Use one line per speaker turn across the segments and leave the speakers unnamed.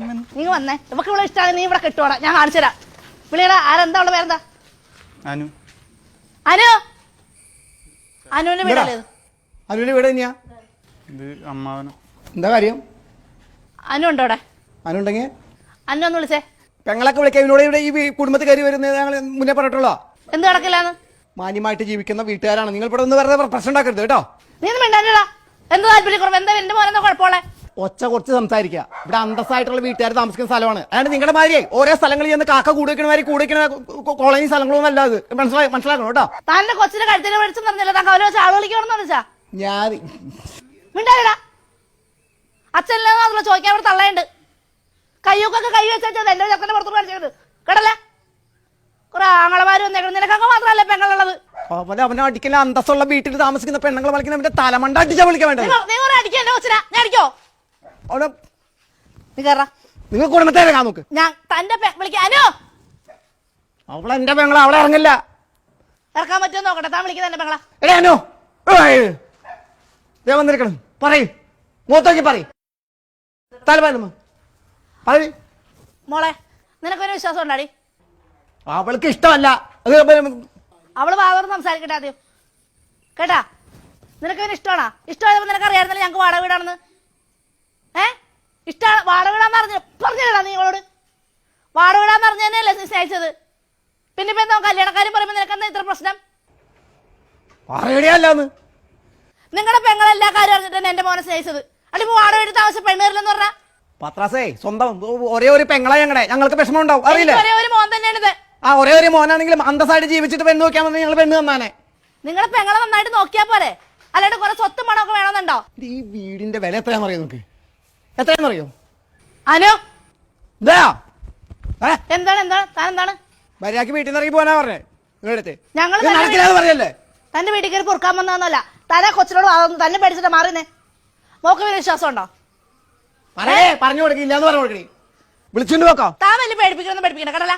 നീ വന്നേ. ഇവക്ക് ഇവിടെ ഇഷ്ടമാണ് നീ ഇവിടെ കിട്ടുവാടാ. ഞാൻ കാണിച്ചു തരാം. വിളിയടാ ആരെന്താ ഉള്ള പേരെന്താ?
അനു.
അനു? അനുവിന്റെ വീടല്ലേ ഇത്?
അനുവിന്റെ വീട് തന്നെയാ.
ഇത് അമ്മാവനും.
എന്താ കാര്യം?
അനു ഉണ്ടോ അവിടെ?
അനുണ്ടെങ്കിൽ
അനു ഒന്ന് വിളിച്ചേ.
പെങ്ങളൊക്കെ വിളിക്കാം ഇവനോട് ഇവിടെ ഈ വീ- കുടുംബത്തിൽ കയറി വരുന്നത് ഞങ്ങൾ മുന്നേ പറഞ്ഞിട്ടുള്ളോ
എന്ത് കിടക്കില്ലാന്ന്
മാന്യമായിട്ട് ജീവിക്കുന്ന വീട്ടുകാരാണ്. നിങ്ങൾ ഇവിടെ ഒന്ന് വെറുതെ പ്രശ്നം ഉണ്ടാക്കരുത് കേട്ടോ.
നീ ഒന്നും മിണ്ടാനിടാ എന്ത് താല്പര്യക്കുറവ്? എന്താ എന്റെ മോനെന്താ കുഴപ്പമുള്ളേ?
ഒച്ച കുറച്ച് സംസാരിക്കുക ഇവിടെ അന്തസ്സായിട്ടുള്ള വീട്ടുകാർ താമസിക്കുന്ന സ്ഥലമാണ്. അതാണ് നിങ്ങളുടെ മാതിരി ഓരോ സ്ഥലങ്ങളിൽ ചെന്ന് കാക്ക കൂടിക്കണമാതിരി കൂടിക്കണ കോളനി സ്ഥലങ്ങളൊന്നും അല്ല അത്. മനസ്സിലായി മനസ്സിലാക്കണം കേട്ടോ.
താന്റെ കൊച്ചിന്റെ കഴുത്തിന് പഠിച്ചു പറഞ്ഞില്ല താൻ കവല വെച്ച് ആൾ വിളിക്കണമെന്ന് വിളിച്ചാ
ഞാൻ
മിണ്ടാനിടാ അച്ഛനില്ലെന്ന് മാത്രമല്ല ചോദിക്കാൻ ഇവിടെ തള്ളയുണ്ട്. കയ്യൊക്കെ കൈ വെച്ചാൽ എല്ലാ ചെക്കന്റെ പുറത്ത് കാണിച്ചത് കേട്ടല്ലേ? കുറെ ആങ്ങളമാര് വന്നേക്കണം നിനക്കൊക്കെ മാത്രമല്ലേ പെങ്ങളുള്ളത്?
അവനെ അവനെ അടിക്കല അന്തസ്സുള്ള വീട്ടിൽ താമസിക്കുന്ന പെണ്ണുങ്ങളെ വിളിക്കുന്ന തലമണ്ട അടിച്ചാ വിളിക്കാൻ വേണ്ടത്.
അടിക്കോ?
അവനെ
നീ കയറാ
നിങ്ങൾ കുടുംബത്തെ ഇറങ്ങാൻ നോക്ക്.
ഞാൻ തന്റെ വിളിക്കാനോ
അവളെ എന്റെ പെങ്ങള അവളെ ഇറങ്ങില്ല.
ഇറക്കാൻ പറ്റുമോ നോക്കട്ടെ. താൻ വിളിക്കുന്ന എന്റെ പെങ്ങളാ.
അനോ! അനു ദേ വന്നിരിക്കണം. പറയ്. മൂത്തോക്കി പറയ്. തലമാനമ്മ പറയ്.
മോളെ നിനക്കൊരു വിശ്വാസം ഉണ്ടാടി?
അവൾക്ക് ഇഷ്ടമല്ല. അത്
അവൾ വാവർ സംസാരിക്കട്ടെ ആദ്യം. കേട്ടാ? നിനക്ക് ഇവന് ഇഷ്ടമാണോ? ഇഷ്ടമായപ്പോ നിനക്ക് അറിയായിരുന്നല്ലോ ഞങ്ങൾക്ക് വാടക വീടാണെന്ന്. ഏ? ഇഷ്ടമാണ് വാടക വീടാന്ന് പറഞ്ഞു. പറഞ്ഞില്ലടാ നിങ്ങളോട് വാടക വീടാന്ന് പറഞ്ഞു തന്നെയല്ലേ നീ സ്നേഹിച്ചത്. പിന്നെ ഇപ്പൊ എന്താ കല്യാണക്കാരും പറയുമ്പോ നിനക്ക് എന്താ ഇത്ര പ്രശ്നം?
പറയടിയല്ലാന്ന്
നിങ്ങളുടെ പെങ്ങളെല്ലാ കാര്യം അറിഞ്ഞിട്ട് തന്നെ എന്റെ മോനെ സ്നേഹിച്ചത്. അല്ലെ ഇപ്പൊ വാടക വീട് താമസം പെണ്ണേറില്ലെന്ന് പറഞ്ഞാ?
പത്രാസേ സ്വന്തം ഒരേ ഒരു പെങ്ങളെ ഞങ്ങളുടെ ഞങ്ങൾക്ക് വിഷമം ഉണ്ടാവും അറിയില്ല?
ഒരേ ഒരു മോൻ തന്നെയാണിത്
ആ ഒരേ ഒരു മോനാണെങ്കിലും അന്തസ്സായിട്ട് ജീവിച്ചിട്ട് പെണ്ണ് നോക്കിയാൽ മതി. ഞങ്ങൾ പെണ്ണ് തന്നാനെ
നിങ്ങളുടെ പെങ്ങളെ നന്നായിട്ട് നോക്കിയാ പോരെ. അല്ലാണ്ട് കുറെ സ്വത്തും പണമൊക്കെ വേണമെന്നുണ്ടോ?
ഇത് ഈ വീടിന്റെ വില എത്രയാണെന്ന് അറിയോ എത്രയാണെന്ന് അറിയോ
അനു?
എന്താ?
എന്താണ് എന്താണ്? താൻ എന്താണ്?
മര്യാദയ്ക്ക് വീട്ടിൽ നിന്ന് ഇറങ്ങി പോകാനാ പറഞ്ഞേ. നിങ്ങളടുത്ത്
തന്നെ
നടക്കില്ലാന്ന് പറഞ്ഞല്ലേ
തന്റെ വീട്ടിൽ കയറി പൊറുക്കാൻ വന്നതെന്നല്ല. തന്നെ കൊച്ചിനോട് അതൊന്നും തന്നെ പേടിച്ചിട്ട് മാറിയെന്നേ. മോക്ക് വലിയ വിശ്വാസം ഉണ്ടോ?
പറയേ പറഞ്ഞു കൊടുക്കില്ല എന്ന് പറഞ്ഞു കൊടുക്കണേ വിളിച്ചോണ്ട് വെക്കാം
താൻ വലിയ പേടിപ്പിക്കണമെന്ന് പേടിപ്പിക്കണ കടല.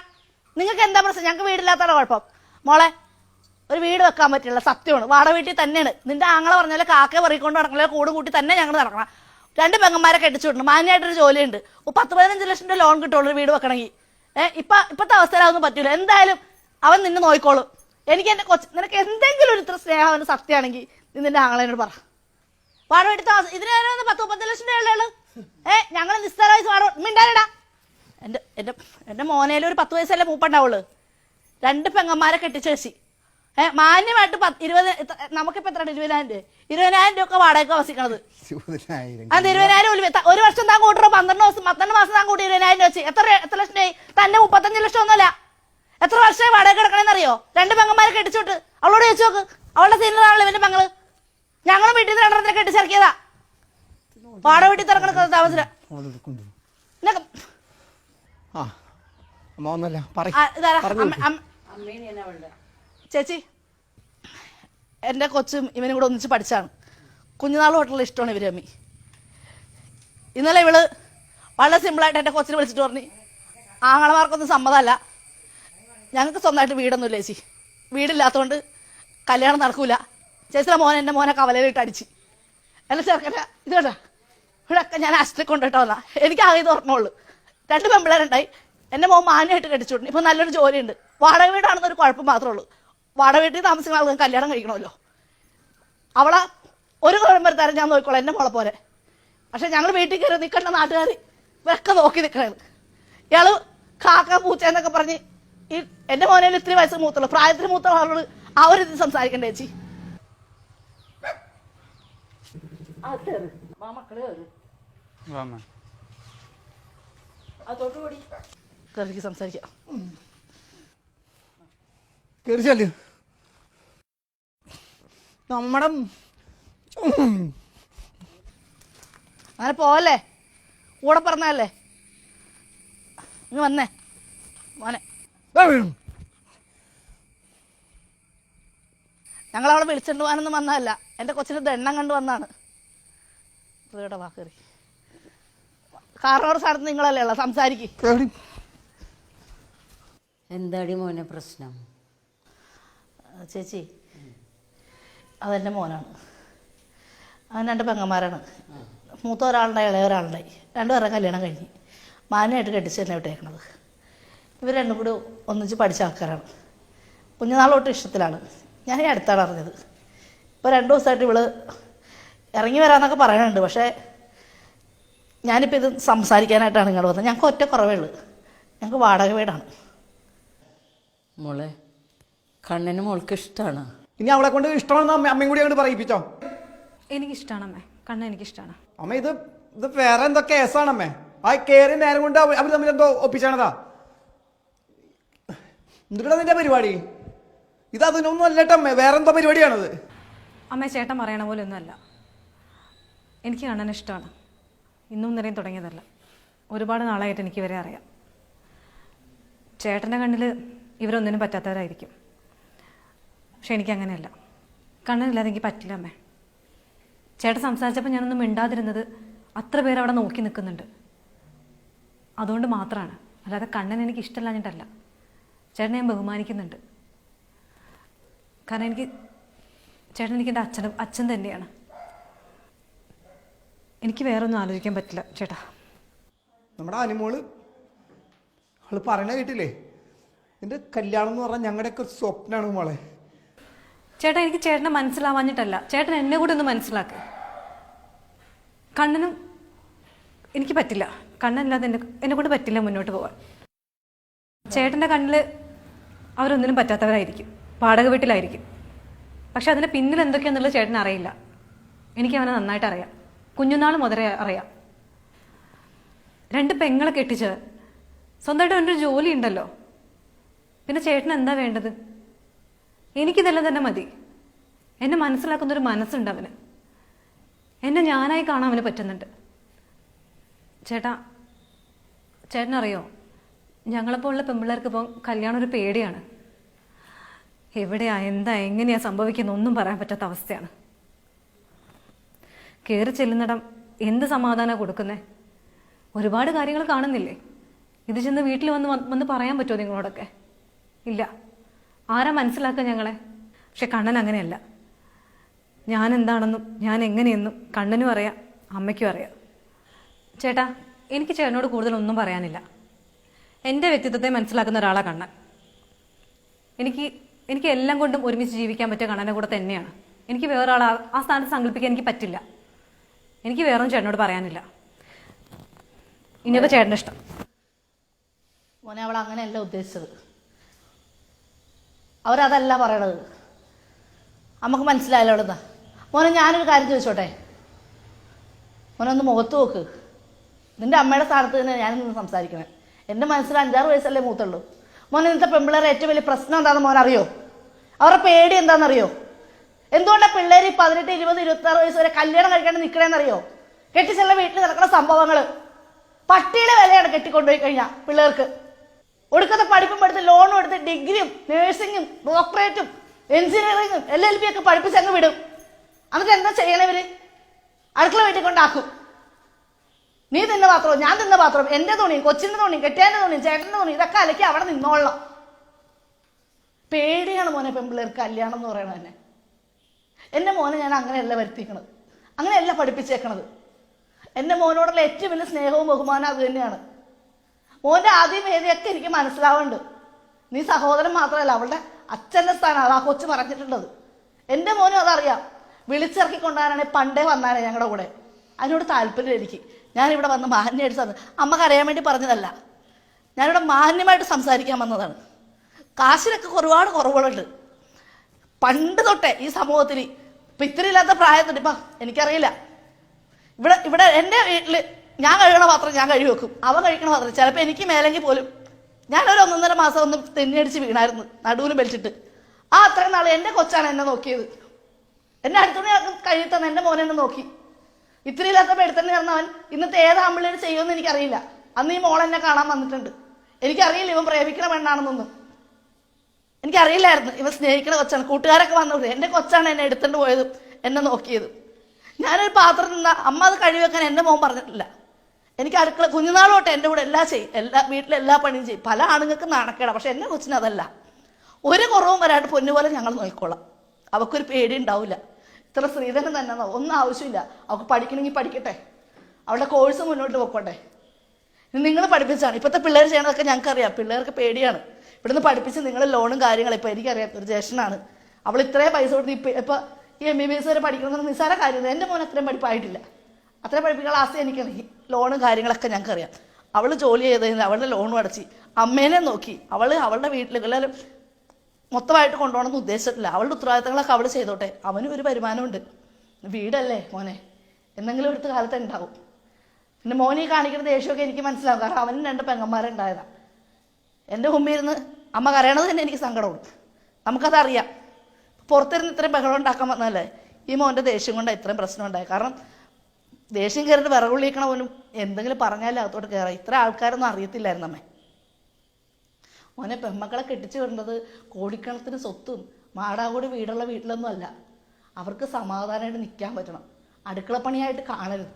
നിങ്ങൾക്ക് എന്താ പ്രശ്നം? ഞങ്ങൾക്ക് വീടില്ലാത്തതാണ് കുഴപ്പം. മോളെ ഒരു വീട് വെക്കാൻ പറ്റില്ല സത്യമാണ്. വാടക വീട്ടിൽ തന്നെയാണ്. നിന്റെ ആങ്ങളെ പറഞ്ഞാൽ കാക്ക പറിക്കൊണ്ട് നടക്കണ കൂട് കൂട്ടി തന്നെ ഞങ്ങൾ നടക്കണം. രണ്ട് പെങ്ങന്മാരെ കെട്ടിച്ചു വിടണം മാന്യമായിട്ടൊരു ജോലിയുണ്ട്. പത്ത് പതിനഞ്ച് ലക്ഷം രൂപ ലോൺ കിട്ടുള്ളൂ ഒരു വീട് വെക്കണമെങ്കിൽ. ഏഹ് ഇപ്പൊ ഇപ്പത്തെ അവസ്ഥയിൽ അതൊന്നും പറ്റൂല. എന്തായാലും അവൻ നിന്നെ നോക്കിക്കോളും. എനിക്ക് എന്റെ കൊച്ചു നിനക്ക് എന്തെങ്കിലും ഒരു ഇത്ര സ്നേഹം അവന് സത്യമാണെങ്കിൽ നീ നിന്റെ പറ. വാടക എടുത്ത. ഇതിന് പത്ത് മുപ്പത്തി ലക്ഷം രൂപ ഏഹ് ഞങ്ങൾ നിസ്സാരമായി വാടക മിണ്ടാനിടാ. എന്റെ എന്റെ എന്റെ മോനേലും പത്ത് വയസ്സല്ലേ മൂപ്പുണ്ടാവുള്ളൂ. രണ്ട് പെങ്ങന്മാരെ കെട്ടിച്ച് ഏഹ് മാന്യമായിട്ട് പത്ത് ഇരുപത് എത്ര- നമുക്കിപ്പോ എത്ര ഇരുപതിനായിരം രൂപ. ഇരുപതിനായിരം രൂപ ഒക്കെ വാടക വസിക്കണത്. അത് ഇരുപതിനായിരം ഒരു ഒരു വർഷം താൻ കൂട്ടുറോ പന്ത്രണ്ട് മാസം പന്ത്രണ്ട് മാസം താൻ കൂട്ടി ഇരുപതിനായിരം രൂപ വെച്ച്. എത്ര എത്ര ലക്ഷം രൂപ തന്നെ മുപ്പത്തഞ്ച് ലക്ഷം ഒന്നുമല്ല. എത്ര വർഷമായി വാടക കിടക്കണെന്ന് അറിയോ രണ്ട് പെങ്ങന്മാരെ കെട്ടിച്ചോട്ട് അവളോട് ചോദിച്ചു നോക്ക്. അവളുടെ സീനിയറാണല്ലോ ഇവന്റെ പെങ്ങൾ. ഞങ്ങളും വീട്ടിൽ നിന്ന് രണ്ടെണ്ണത്തിനെ കെട്ടിച്ചിറക്കിയതാ വാടക വീട്ടിൽ തിറക്കണ താമസം
ആ അമ്മ ഒന്നല്ല പറ
ചേച്ചി എന്റെ കൊച്ചും ഇവനും കൂടെ ഒന്നിച്ച് പഠിച്ചാണ്. കുഞ്ഞുനാൾ ഹോട്ടലിൽ ഇഷ്ടമാണ് ഇവർ അമ്മി ഇന്നലെ ഇവൾ വളരെ സിമ്പിളായിട്ട് എന്റെ കൊച്ചിനെ വിളിച്ചിട്ട് പറഞ്ഞു ആങ്ങളമാർക്കൊന്നും സമ്മതമല്ല. ഞങ്ങൾക്ക് സ്വന്തമായിട്ട് വീടൊന്നുമില്ല ചേച്ചി. വീടില്ലാത്തതുകൊണ്ട് കല്യാണം നടക്കൂല. ചേച്ചിയുടെ മോൻ എന്റെ മോനെ കവലയിലിട്ട് അടിച്ച്. അല്ല ചേർക്കട്ടെ ഇത് കേട്ടോ ഇവിടെയൊക്കെ ഞാൻ ആശുപത്രി കൊണ്ടിട്ട് വന്നാ. എനിക്ക് ആകെ ഇത് ഓർമ്മയുള്ളൂ. രണ്ട് പെമ്പിളേരുണ്ടായി എന്റെ മോൻ മാന്യമായിട്ട് കെട്ടിച്ചുവിട്ടു ഇപ്പൊ നല്ലൊരു ജോലിയുണ്ട്. വാടക വീടാണെന്നൊരു കുഴപ്പം മാത്രമേ ഉള്ളൂ. വാടക വീട്ടിൽ താമസിക്കുന്ന ആൾക്ക് കല്യാണം കഴിക്കണമല്ലോ. അവളെ ഒരു കുഴപ്പം തരം ഞാൻ നോക്കിക്കോളാം എന്റെ മോളെ പോലെ. പക്ഷെ ഞങ്ങൾ വീട്ടിൽ കയറി നിൽക്കേണ്ട നാട്ടുകാർ ഇവരൊക്കെ നോക്കി നിൽക്കണത് ഇയാൾ കാക്ക പൂച്ച എന്നൊക്കെ പറഞ്ഞ് ഈ എന്റെ മോനെ ഇത്തിരി വയസ്സ് മൂത്തുള്ളൂ. പ്രായത്തിന് മൂത്ത ആളോട് ആ ഒരു ഇത് സംസാരിക്കണ്ടേ ചേച്ചി? സംസാരിക്കാം.
കയറി ചെല്ലു. നമ്മുടെ
അങ്ങനെ പോവല്ലേ? കൂടെ പറഞ്ഞല്ലേ ഇങ്ങ് വന്നേ. മോനെ. ഞങ്ങൾ അവളെ വിളിച്ചിട്ട് പോകാനൊന്നും വന്നതല്ല. എന്റെ കൊച്ചിന് ദണ്ണം കണ്ടു വന്നാണ്. ഇവിടെ വാക്കേറി കാറിനോട് സ്ഥലത്ത് നിങ്ങളല്ലേ ഉള്ള? സംസാരിക്ക്.
എന്താടി മോനെ പ്രശ്നം?
ചേച്ചി അതെന്റെ മോനാണ്. അവൻ രണ്ട് പെങ്ങന്മാരാണ്. മൂത്ത ഒരാളുണ്ടായി ഇളയ ഒരാളുണ്ടായി രണ്ടുപേരുടെ കല്യാണം കഴിഞ്ഞ് മാനായിട്ട് കെട്ടിച്ച് തന്നെ വിട്ടേക്കണത്. ഇവർ രണ്ടും കൂടി ഒന്നിച്ച് പഠിച്ച ആൾക്കാരാണ്. കുഞ്ഞുനാൾ തൊട്ട് ഇഷ്ടത്തിലാണ്. ഞാൻ ഈ അടുത്താണ് അറിഞ്ഞത്. ഇപ്പോൾ രണ്ട് ദിവസമായിട്ട് ഇവൾ ഇറങ്ങി വരാമെന്നൊക്കെ പറയുന്നുണ്ട് പക്ഷേ ഞാനിപ്പോൾ ഇത് സംസാരിക്കാനായിട്ടാണ് ഇങ്ങോട്ട് വന്നത്. ഞങ്ങൾക്ക് ഒറ്റ കുറവേ ഉള്ളൂ. ഞങ്ങൾക്ക് വാടക വീടാണ്.
മോളെ കണ്ണിന് മോൾക്ക് ഇഷ്ടമാണ്
ഇനി അവളെ കൊണ്ട് ഇഷ്ടമാണെന്ന് അമ്മ അമ്മയും കൂടി അങ്ങോട്ട് പറയിപ്പിച്ചോ?
എനിക്കിഷ്ടമാണ് അമ്മേ. കണ്ണ എനിക്കിഷ്ടമാണ്
അമ്മ ഇത് ഇത് വേറെ എന്തോ കേസാണ് അമ്മേ. ആ കയറി നേരം കൊണ്ട് അവ- അവർ തമ്മിൽ എന്തോ ഒപ്പിച്ചാണതാ. എന്തുകൊണ്ടാ നിന്റെ പരിപാടി? ഇത് അതിനൊന്നും അല്ലട്ടെ അമ്മേ. വേറെ എന്തോ പരിപാടിയാണത്.
അമ്മേ ചേട്ടൻ പറയണ പോലെ ഒന്നുമല്ല. എനിക്ക് കണ്ണനെ ഇഷ്ടമാണ്. ഇന്നും ഇന്നലെയും തുടങ്ങിയതല്ല. ഒരുപാട് നാളായിട്ട് എനിക്ക് ഇവരെ അറിയാം. ചേട്ടന്റെ കണ്ണിൽ ഇവരൊന്നിനും പറ്റാത്തവരായിരിക്കും. പക്ഷെ എനിക്കങ്ങനെയല്ല. കണ്ണനില്ലാതെ എനിക്ക് പറ്റില്ല അമ്മേ. ചേട്ടൻ സംസാരിച്ചപ്പോൾ ഞാനൊന്നും മിണ്ടാതിരുന്നത് അത്ര പേര് അവിടെ നോക്കി നിൽക്കുന്നുണ്ട്. അതുകൊണ്ട് മാത്രമാണ്. അല്ലാതെ കണ്ണൻ എനിക്ക് ഇഷ്ടമല്ലാഞ്ഞിട്ടല്ല. ചേട്ടനെ ഞാൻ ബഹുമാനിക്കുന്നുണ്ട്. കാരണം എനിക്ക് ചേട്ടൻ എനിക്ക് എന്റെ അച്ഛനും അച്ഛൻ തന്നെയാണ്. എനിക്ക് വേറെ ഒന്നും ആലോചിക്കാൻ പറ്റില്ല ചേട്ടാ.
നമ്മുടെ അനുമോൾ അവൾ പറയണ കേട്ടില്ലേ? നിന്റെ കല്യാണം എന്ന് പറഞ്ഞാൽ ഞങ്ങളുടെയൊക്കെ സ്വപ്നമാണ് മോളെ.
ചേട്ടാ എനിക്ക് ചേട്ടനെ മനസ്സിലാവാഞ്ഞിട്ടല്ല. ചേട്ടൻ എന്നെ കൂടെ ഒന്ന് മനസ്സിലാക്ക്. കണ്ണനും എനിക്ക് പറ്റില്ല. കണ്ണനല്ലാതെ എന്നെ എന്നെ കൊണ്ട് പറ്റില്ല മുന്നോട്ട് പോകാൻ ചേട്ടന്റെ കണ്ണിൽ അവരൊന്നിനും പറ്റാത്തവരായിരിക്കും. വാടക വീട്ടിലായിരിക്കും. പക്ഷെ അതിന്റെ പിന്നിൽ എന്തൊക്കെയാണെന്നുള്ളത് ചേട്ടൻ അറിയില്ല. എനിക്ക് അവനെ നന്നായിട്ട് അറിയാം. കുഞ്ഞുനാൾ മുതലേ അറിയാം. രണ്ട് പെങ്ങളെ കെട്ടിച്ച് സ്വന്തമായിട്ട് അവന്റെ ജോലി ഉണ്ടല്ലോ. പിന്നെ ചേട്ടന് എന്താ വേണ്ടത്? എനിക്കിതെല്ലാം തന്നെ മതി. എന്നെ മനസ്സിലാക്കുന്നൊരു മനസ്സുണ്ട് അവന്. എന്നെ ഞാനായി കാണാൻ അവന് പറ്റുന്നുണ്ട്. ചേട്ടാ ചേട്ടനറിയോ? ഞങ്ങളെപ്പോലുള്ള പെമ്പിള്ളേർക്ക് ഇപ്പോൾ കല്യാണം ഒരു പേടിയാണ്. എവിടെയാ എന്താ എങ്ങനെയാ സംഭവിക്കുന്ന ഒന്നും പറയാൻ പറ്റാത്ത അവസ്ഥയാണ്. കയറി ചെല്ലുന്നിടം എന്ത് സമാധാനം കൊടുക്കുന്നേ? ഒരുപാട് കാര്യങ്ങൾ കാണുന്നില്ലേ? ഇത് ചെന്ന് വീട്ടിൽ വന്ന് വന്ന് പറയാൻ പറ്റുമോ നിങ്ങളോടൊക്കെ? ഇല്ല. ആരാ മനസ്സിലാക്കുക ഞങ്ങളെ? പക്ഷെ കണ്ണൻ അങ്ങനെയല്ല. ഞാൻ എന്താണെന്നും ഞാൻ എങ്ങനെയെന്നും കണ്ണനും അറിയാം അമ്മയ്ക്കും അറിയാം. ചേട്ടാ എനിക്ക് ചേട്ടനോട് കൂടുതലൊന്നും പറയാനില്ല. എന്റെ വ്യക്തിത്വത്തെ മനസ്സിലാക്കുന്ന ഒരാളാണ് കണ്ണൻ. എനിക്ക് എനിക്ക് എല്ലാം കൊണ്ടും ഒരുമിച്ച് ജീവിക്കാൻ പറ്റിയ കണ്ണനെ കൂടെ തന്നെയാണ്. എനിക്ക് വേറെ ആൾ ആ- സ്ഥാനത്ത് സങ്കല്പിക്കാൻ എനിക്ക് പറ്റില്ല. എനിക്ക് വേറൊന്നും ചേട്ടനോട് പറയാനില്ല. ഇനിയൊക്കെ ചേട്ടന്റെ ഇഷ്ടം.
മോനെ അവൾ അങ്ങനെയല്ല ഉദ്ദേശിച്ചത്. അവരതല്ല പറയണത്. നമുക്ക് മനസ്സിലായല്ലോ അവിടുന്ന്. മോനെ ഞാനൊരു കാര്യം ചോദിച്ചോട്ടെ? മോനെ ഒന്ന് മുഖത്ത് നോക്ക്. നിന്റെ അമ്മയുടെ സ്ഥാനത്ത് തന്നെ ഞാൻ നിന്ന് സംസാരിക്കണേ. എന്റെ മനസ്സിൽ അഞ്ചാറ് വയസ്സല്ലേ മൂത്തുള്ളൂ. മോനെ ഇന്നത്തെ പെൺപിള്ളേരെ ഏറ്റവും വലിയ പ്രശ്നം എന്താണെന്ന് മോൻ അറിയോ? അവരുടെ പേടി എന്താണെന്നറിയോ? എന്തുകൊണ്ടാണ് പിള്ളേർ പതിനെട്ട് ഇരുപത് ഇരുപത്തി ആറ് വയസ്സ് വരെ കല്യാണം കഴിക്കാണ്ട് നിൽക്കണേന്നറിയോ കെട്ടിച്ചെല്ലാം വീട്ടിൽ നടക്കുന്ന സംഭവങ്ങൾ പട്ടിയുടെ വിലയാണ് കെട്ടിക്കൊണ്ടുപോയി കഴിഞ്ഞാൽ പിള്ളേർക്ക്. ഒടുക്കത്തെ പഠിപ്പും പഠിത്ത് ലോണും എടുത്ത് ഡിഗ്രിയും നേഴ്സിങ്ങും ഡോക്ടറേറ്റും എഞ്ചിനീയറിങ്ങും എൽ എൽ ബി ഒക്കെ പഠിപ്പിച്ച് അങ്ങ് വിടും. എന്നിട്ട് എന്താ ചെയ്യണവർ അടുക്കള വീട്ടിൽ കൊണ്ടാക്കും. നീ തിന്ന പാത്രം ഞാൻ തിന്ന പാത്രം എന്റെ തുണിയും കൊച്ചിന്റെ തുണിയും കെട്ടിയാന്റെ തുണിയും ചേട്ടന്റെ തുണി ഇതൊക്കെ അലക്കി അവിടെ നിന്നോളാം. പേടിയാണ് മോനെ പെൺപിള്ളേർക്ക് കല്യാണം എന്ന് പറയണത് തന്നെ എന്റെ മോനെ ഞാൻ അങ്ങനെയല്ല വരുത്തിക്കണത്. അങ്ങനെയല്ല പഠിപ്പിച്ചേക്കണത്. എന്റെ മോനോടുള്ള ഏറ്റവും വലിയ സ്നേഹവും ബഹുമാനം അത് തന്നെയാണ്. മോന്റെ ആദ്യം വേദിയൊക്കെ എനിക്ക് മനസ്സിലാവുന്നുണ്ട്. നീ സഹോദരൻ മാത്രമല്ല അവളുടെ അച്ഛന്റെ സ്ഥാനമാണ് ആ കൊച്ചു പറഞ്ഞിട്ടുള്ളത്. എന്റെ മോനും അതറിയാം. വിളിച്ചിറക്കി കൊണ്ടുവരാണെങ്കിൽ പണ്ടേ വന്നാണ് ഞങ്ങളുടെ കൂടെ. അതിനോട് താല്പര്യം എനിക്ക്. ഞാനിവിടെ വന്ന് മാന്യമായിട്ട് സംസാ അമ്മയ്ക്ക് അറിയാൻ വേണ്ടി പറഞ്ഞതല്ല. ഞാനിവിടെ മാന്യമായിട്ട് സംസാരിക്കാൻ വന്നതാണ്. കാശിനൊക്കെ ഒരുപാട് കുറവുകളുണ്ട്. പണ്ട് തൊട്ടേ ഈ സമൂഹത്തിൽ ഇപ്പം ഇത്തിരി ഇല്ലാത്ത പ്രായത്തിൽ ഇപ്പം എനിക്കറിയില്ല. ഇവിടെ ഇവിടെ എന്റെ വീട്ടിൽ ഞാൻ കഴുകണ പാത്രം ഞാൻ കഴുകി വെക്കും. അവ കഴിക്കണ പാത്രം. ചിലപ്പോൾ എനിക്ക് മേലെങ്കിൽ പോലും ഞാനൊരു ഒന്നൊന്നര മാസം ഒന്ന് തെന്നിയടിച്ച് വീണായിരുന്നു നടുവിലും വലിച്ചിട്ട്. ആ അത്രയും നാൾ എന്റെ കൊച്ചാണ് എന്നെ നോക്കിയത്. എന്നെ അടുത്തുനിന്ന് കഴുകി തന്നെ എന്റെ മോനെ എന്നെ നോക്കി. ഇത്ര ഇല്ലാത്തപ്പോൾ എടുത്തന്നെ ചേർന്നവൻ ഇന്നത്തെ ഏത് ആമ്പിള്ളേർ ചെയ്യുമെന്ന് എനിക്കറിയില്ല. അന്ന് ഈ മോൾ എന്നെ കാണാൻ വന്നിട്ടുണ്ട്. എനിക്കറിയില്ല ഇവൻ പ്രേമിക്കണ പെണ്ണാണെന്നൊന്നും. എനിക്കറിയില്ലായിരുന്നു. ഇവൻ സ്നേഹിക്കണ കൊച്ചാണ്. കൂട്ടുകാരൊക്കെ വന്നത് എന്റെ കൊച്ചാണ് എന്നെ എടുത്തുകൊണ്ട് പോയതും എന്നെ നോക്കിയതും. ഞാനൊരു പാത്രം നിന്ന അമ്മ അത് കഴിവെക്കാൻ എന്റെ മോൻ പറഞ്ഞിട്ടില്ല. എനിക്ക് അടുക്കള കുഞ്ഞുനാളോട്ടെ എന്റെ കൂടെ എല്ലാം ചെയ്യും എല്ലാ വീട്ടിലെ എല്ലാ പണിയും ചെയ്യും. പല ആണുങ്ങൾക്ക് നാണക്കേടാ. പക്ഷെ എന്നെ കൊച്ചിന് അതല്ല. ഒരു കുറവും വരാണ്ട് പൊന്നുപോലെ ഞങ്ങൾ നോക്കിക്കോളാം അവൾക്കൊരു പേടി ഉണ്ടാവില്ല ഇത്ര സ്ത്രീധനം തന്നെ ഒന്നും ആവശ്യമില്ല. അവൾക്ക് പഠിക്കണമെങ്കിൽ പഠിക്കട്ടെ. അവളുടെ കോഴ്സ് മുന്നോട്ട് പോയിക്കോട്ടെ നിങ്ങൾ പഠിപ്പിച്ചാണ് ഇപ്പോഴത്തെ പിള്ളേർ ചെയ്യണതൊക്കെ ഞങ്ങൾക്കറിയാം. പിള്ളേർക്ക് പേടിയാണ്. ഇവിടുന്ന് പഠിപ്പിച്ച് നിങ്ങൾ ലോണും കാര്യങ്ങളും ഇപ്പോൾ എനിക്കറിയാം. ഒരു ജ്യേഷ്ഠനാണ്. അവൾ ഇത്രയും പൈസ കൊടുത്ത് ഇപ്പം ഇപ്പോൾ ഈ എം ബി ബി എസ് വരെ പഠിക്കണമെന്ന് നിസ്സാര കാര്യമില്ല എന്റെ മോൻ അത്രയും പഠിപ്പായിട്ടില്ല. അത്രയും പഠിപ്പിക്കുന്ന ക്ലാസ് എനിക്കറിയാം ലോണും കാര്യങ്ങളൊക്കെ ഞങ്ങൾക്കറിയാം. അവൾ ജോലി ചെയ്തതിന് അവളുടെ ലോണും അടച്ച് അമ്മേനെ നോക്കി. അവൾ അവളുടെ വീട്ടിൽ എല്ലാവരും മൊത്തമായിട്ട് കൊണ്ടുപോകണമെന്ന് ഉദ്ദേശിച്ചിട്ടില്ല. അവളുടെ ഉത്തരവാദിത്തങ്ങളൊക്കെ അവൾ ചെയ്തോട്ടെ. അവനും ഒരു വരുമാനമുണ്ട്. വീടല്ലേ മോനെ? എന്തെങ്കിലും എടുത്ത കാലത്ത് ഉണ്ടാവും. പിന്നെ മോനെ കാണിക്കുന്ന ദേഷ്യമൊക്കെ എനിക്ക് മനസ്സിലാവും. കാരണം അവനും രണ്ട് പെങ്ങന്മാരുണ്ടായതാണ് എന്റെ മുമ്പിൽ ഇരുന്ന് അമ്മ കരയണത് തന്നെ എനിക്ക് സങ്കടമുണ്ട് നമുക്കതറിയാം. പുറത്തിരുന്ന് ഇത്രയും ബഹളം ഉണ്ടാക്കാൻ വന്നതല്ലേ? ഈ മോന്റെ ദേഷ്യം കൊണ്ടാണ് ഇത്രയും പ്രശ്നം ഉണ്ടായത്. കാരണം ദേഷ്യം കയറിയിട്ട് വിറകുള്ളിക്കണ പോലും എന്തെങ്കിലും പറഞ്ഞാലേ അകത്തോട്ട് കയറാം ഇത്ര ആൾക്കാരൊന്നും അറിയത്തില്ലായിരുന്നു അമ്മേ. മോനെ പെമ്മക്കളെ കെട്ടിച്ചു വിടേണ്ടത് കോടിക്കണത്തിന് സ്വത്തും മാടാകൂടി വീടുള്ള വീട്ടിലൊന്നും അല്ല. അവർക്ക് സമാധാനമായിട്ട് നിൽക്കാൻ പറ്റണം. അടുക്കള പണിയായിട്ട് കാണരുത്.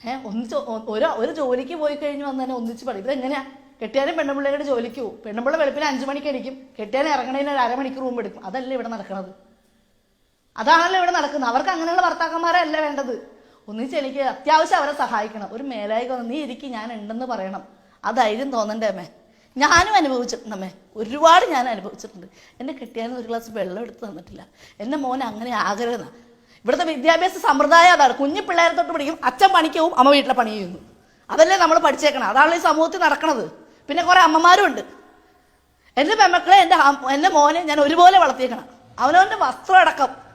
ഏഹ് ഒന്നിച്ച് ഒരു ഒരു ജോലിക്ക് പോയി കഴിഞ്ഞ് വന്ന് തന്നെ ഒന്നിച്ച് പണി. ഇതെങ്ങനെയാ? കെട്ടിയാലും പെണ്ണുപിള്ളേരുടെ ജോലിക്ക് പോകും പെണ്ണുപിള്ള വെളുപ്പിന് അഞ്ച് മണിക്ക് അടിക്കും കെട്ടിയാലും ഇറങ്ങണതിന് ഒരു അരമണിക്കൂർ റൂം എടുക്കും. അതല്ലേ ഇവിടെ നടക്കണത്. അതാണല്ലോ ഇവിടെ നടക്കുന്നത്. അവർക്ക് അങ്ങനെയുള്ള ഭർത്താക്കന്മാരല്ല വേണ്ടത്? ഒന്നിച്ച് എനിക്ക് അത്യാവശ്യം അവരെ സഹായിക്കണം. ഒരു മേലായിക നീ ഇരിക്കും ഞാൻ ഉണ്ടെന്ന് പറയണം. ആ ധൈര്യം തോന്നണ്ടേ അമ്മേ? ഞാനും അനുഭവിച്ചിട്ടുണ്ട് അമ്മേ ഒരുപാട് ഞാൻ അനുഭവിച്ചിട്ടുണ്ട്. എന്നെ കിട്ടിയാലും ഒരു ഗ്ലാസ് വെള്ളം എടുത്ത് തന്നിട്ടില്ല. എന്റെ മോൻ അങ്ങനെ ആഗ്രഹം. ഇവിടുത്തെ വിദ്യാഭ്യാസ സമ്പ്രദായം അതാണ്. കുഞ്ഞു പിള്ളേരെ തൊട്ട് പഠിക്കും അച്ഛൻ പണിക്ക് പോവും അമ്മ വീട്ടിലെ പണി ചെയ്യുന്നു. അതല്ലേ നമ്മൾ പഠിച്ചേക്കണം അതാണ് ഈ സമൂഹത്തിൽ നടക്കണത്. പിന്നെ കുറെ അമ്മമാരും ഉണ്ട്. എന്റെ പെമ്മക്കളെ എന്റെ എന്റെ മോനെ ഞാൻ ഒരുപോലെ വളർത്തിയേക്കണം. അവനവന്റെ വസ്ത്രം അടക്കം.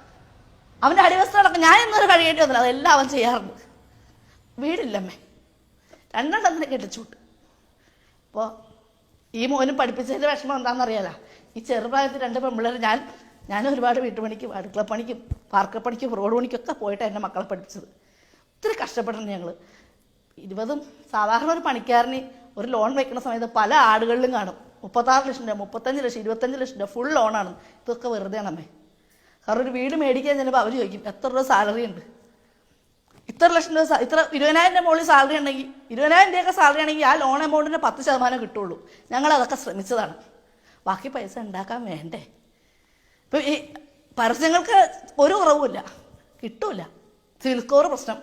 അവന്റെ അടിവസ്ത്രം അടക്കം ഞാൻ ഇന്നൊരു കഴുകേണ്ടി വന്നില്ല. അതെല്ലാം അവൻ ചെയ്യാറുണ്ട്. വീടില്ലമ്മേ. രണ്ടെണ്ണത്തിന് കെട്ടിച്ചുവിട്ട് അപ്പോൾ ഈ മോനും പഠിപ്പിച്ചതിന്റെ വിഷമം എന്താണെന്നറിയാലോ? ഈ ചെറുപ്രായത്തിൽ രണ്ട് പെമ്പിള്ളേർ ഞാൻ ഞാൻ ഒരുപാട് വീട്ടുപണിക്കും അടുക്കളപ്പണിക്കും പാർക്കപ്പണിക്കും റോഡ് പണിക്കൊക്കെ പോയിട്ടാണ് എന്റെ മക്കളെ പഠിപ്പിച്ചത്. ഒത്തിരി കഷ്ടപ്പെട്ടിട്ടുണ്ട് ഞങ്ങൾ ഇരുപതും സാധാരണ ഒരു പണിക്കാരന് ഒരു ലോൺ വെക്കുന്ന സമയത്ത് പല ആടുകളിലും കാണും. മുപ്പത്താറ് ലക്ഷം രൂപ മുപ്പത്തഞ്ച് ലക്ഷം ഇരുപത്തഞ്ച് ലക്ഷം രൂപ ഫുൾ ലോണാണ് ഇതൊക്കെ വെറുതെ ആണമ്മേ കാരണം ഒരു വീട് മേടിക്കാൻ ചിലപ്പോൾ അവർ ചോദിക്കും എത്ര രൂപ സാലറി ഉണ്ട്? ഇത്ര ലക്ഷം രൂപ ഇത്ര ഇരുപതിനായിരം രൂപ മുകളിൽ സാലറി ഉണ്ടെങ്കിൽ ഇരുപതിനായിരം രൂപയൊക്കെ സാലറി ആണെങ്കിൽ ആ ലോൺ എമൗണ്ടിന് പത്ത് ശതമാനം കിട്ടുള്ളൂ. ഞങ്ങൾ അതൊക്കെ ശ്രമിച്ചതാണ്. ബാക്കി പൈസ ഉണ്ടാക്കാൻ വേണ്ടേ? ഇപ്പം ഈ പരസ്യങ്ങൾക്ക് ഒരു കുറവുമില്ല. കിട്ടൂല. സിവിൽ സ്കോർ പ്രശ്നം.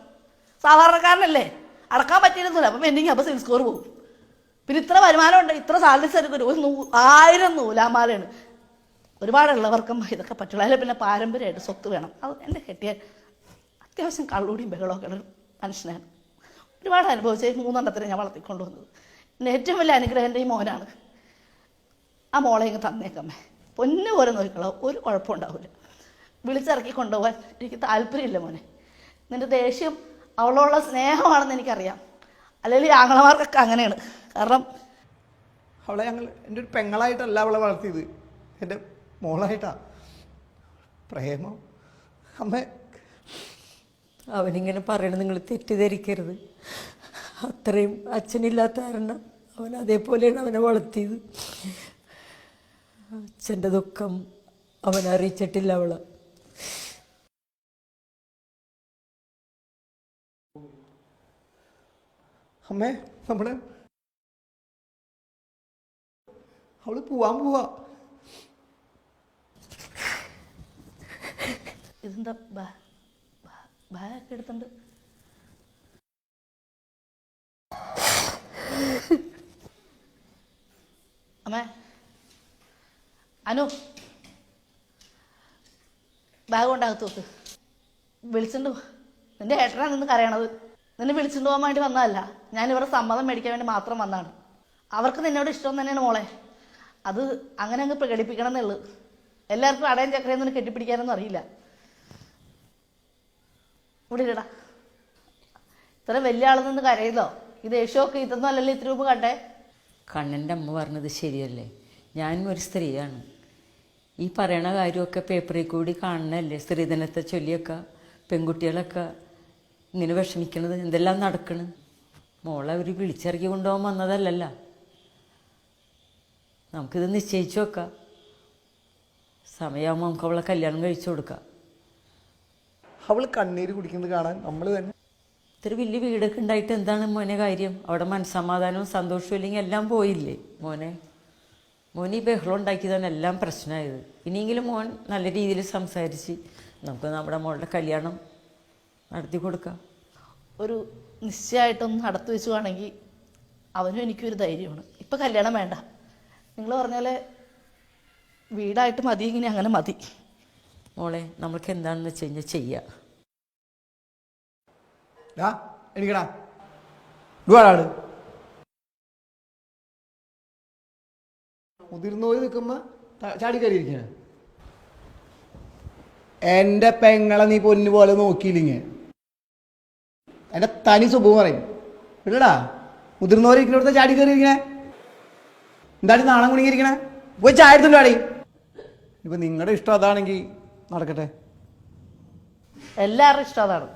സാധാരണക്കാരനല്ലേ? അടക്കാൻ പറ്റിയിരുന്നില്ല. അപ്പം പെൻഡിങ് അപ്പോൾ സിവിൽ സ്കോർ പോകും. പിന്നെ ഇത്ര വരുമാനം ഉണ്ട് ഇത്ര സാലറി സർക്കും ഒരു ആയിരം നൂലാമാലയാണ്. ഒരുപാടുള്ളവർക്കും ഇതൊക്കെ പറ്റുള്ളൂ. അതിൽ പിന്നെ പാരമ്പര്യമായിട്ട് സ്വത്ത് വേണം. അത് എന്റെ കെട്ടിയ അത്യാവശ്യം കള്ളൂടിയും ബഹളമൊക്കെ ഉള്ള ഒരു മനുഷ്യനാണ്. ഒരുപാട് അനുഭവിച്ച് മൂന്നെണ്ണത്തിന് ഞാൻ വളർത്തിക്കൊണ്ടുവന്നത്. പിന്നെ ഏറ്റവും വലിയ അനുഗ്രഹം എന്റെ ഈ മോനാണ്. ആ മോളെ ഇങ്ങ് തന്നേക്കമ്മേ. പൊന്നു പോലെ നോക്കിക്കളോ. ഒരു കുഴപ്പമുണ്ടാവില്ല വിളിച്ചിറക്കി കൊണ്ടുപോകാൻ എനിക്ക് താല്പര്യമില്ല മോനെ. നിന്റെ ദേഷ്യം അവളോടുള്ള സ്നേഹമാണെന്ന് എനിക്കറിയാം. അല്ലെങ്കിൽ ആങ്ങളമാർക്കൊക്കെ അങ്ങനെയാണ്. കാരണം
അവളെ ഞങ്ങൾ എന്റെ ഒരു പെങ്ങളായിട്ടല്ല അവളെ വളർത്തിയത്. എന്റെ മോളായിട്ടാ. പ്രേമോ. അമ്മ.
അവനിങ്ങനെ പറയണത് നിങ്ങൾ തെറ്റിദ്ധരിക്കരുത്. അത്രയും അച്ഛനില്ലാത്ത കാരണം അവൻ അതേപോലെയാണ് അവനെ വളർത്തിയത്. അച്ഛന്റെ ദുഃഖം അവൻ അറിയിച്ചിട്ടില്ല അവൾ.
അമ്മേ നമ്മുടെ അവൾ പോവാൻ പോവാ.
ഇതെന്താ ബാ- ബാഗൊക്കെ എടുത്തുണ്ട് അമ്മേ അനു ബാഗ് കൊണ്ടാകത്ത് നോക്ക് വിളിച്ചിട്ട്. നിന്റെ ഏട്ടനാണ് നിന്ന് കരയണത്. നിന്നെ വിളിച്ചിട്ട് പോകാൻ വേണ്ടി വന്നതല്ല. ഞാൻ ഇവരുടെ സമ്മതം മേടിക്കാൻ വേണ്ടി മാത്രം വന്നതാണ്. അവർക്ക് നിന്നോട് ഇഷ്ടം തന്നെയാണ് മോളെ. അത് അങ്ങനെ അങ്ങ് പ്രകടിപ്പിക്കണം എന്നുള്ളു എല്ലാവർക്കും അടയും ചക്കരയൊന്നും കെട്ടിപ്പിടിക്കാനൊന്നും അറിയില്ല. ഇവിടെ ഇല്ലടാ ഇത്ര വലിയ ആൾ നിന്ന് കരയുന്നോ ഈ യേശുവൊക്കെ ഇതൊന്നും അല്ലല്ലോ ഇത്ര രൂപ കണ്ടേ?
കണ്ണന്റെ അമ്മ പറഞ്ഞത് ശരിയല്ലേ? ഞാനും ഒരു സ്ത്രീയാണ്. ഈ പറയണ കാര്യമൊക്കെ പേപ്പറിൽ കൂടി കാണണല്ലേ? സ്ത്രീധനത്തെ ചൊല്ലിയൊക്കെ പെൺകുട്ടികളൊക്കെ ഇങ്ങനെ വിഷമിക്കണത് എന്തെല്ലാം നടക്കണ്? മോളെ അവർ വിളിച്ചിറക്കി കൊണ്ടുപോകാൻ വന്നതല്ലല്ല. നമുക്കിത് നിശ്ചയിച്ചു വെക്കാം. സമയമാകുമ്പോൾ നമുക്ക് അവളെ കല്യാണം കഴിച്ചു കൊടുക്കാം.
അവൾ കണ്ണീര് കുടിക്കുന്നത് കാണാൻ നമ്മൾ തന്നെ.
ഇത്ര വലിയ വീടൊക്കെ ഉണ്ടായിട്ട് എന്താണ് മോനെ കാര്യം? അവിടെ മനസ്സമാധാനവും സന്തോഷവും ഇല്ലെങ്കിൽ എല്ലാം പോയില്ലേ മോനെ? മോൻ ഈ ബഹളം ഉണ്ടാക്കിയതാണ് എല്ലാം പ്രശ്നമായത്. ഇനിയെങ്കിലും മോൻ നല്ല രീതിയിൽ സംസാരിച്ച് നമുക്ക് നമ്മുടെ മോളുടെ കല്യാണം നടത്തി കൊടുക്കാം.
ഒരു നിശ്ചയമായിട്ടൊന്ന് നടത്തി വെച്ചുവാണെങ്കിൽ അവനും എനിക്കൊരു ധൈര്യമാണ്. ഇപ്പം കല്യാണം വേണ്ട. നിങ്ങൾ പറഞ്ഞ പോലെ വീടായിട്ട് മതി ഇങ്ങനെ അങ്ങനെ മതി.
മോളെ നമ്മൾക്ക് എന്താണെന്ന് വെച്ച് കഴിഞ്ഞാൽ ചെയ്യാം.
ഡാ എനിക്കടാ. ഇതുവാടാട് മുതിർന്നോര് നിൽക്കുമ്പോ ത- ചാടി കയറിയിരിക്കണ എന്റെ പെങ്ങളെ നീ പൊന്നു പോലെ നോക്കിയില്ലിങ്ങ എന്റെ തനി സ്വഭാവം പറയും. ഇല്ലടാ മുതിർന്നവര് ഇരിക്കുന്നിടത്ത് ചാടി കയറിയിരിക്കണേ എന്താണ് നാണം കുണിങ്ങിയിരിക്കണേ? പോയി ചായ എടുത്തുണ്ടാടി ഇപ്പൊ നിങ്ങളുടെ ഇഷ്ടം അതാണെങ്കിൽ നടക്കട്ടെ.
എല്ലാവരുടെ ഇഷ്ടം അതാണ്.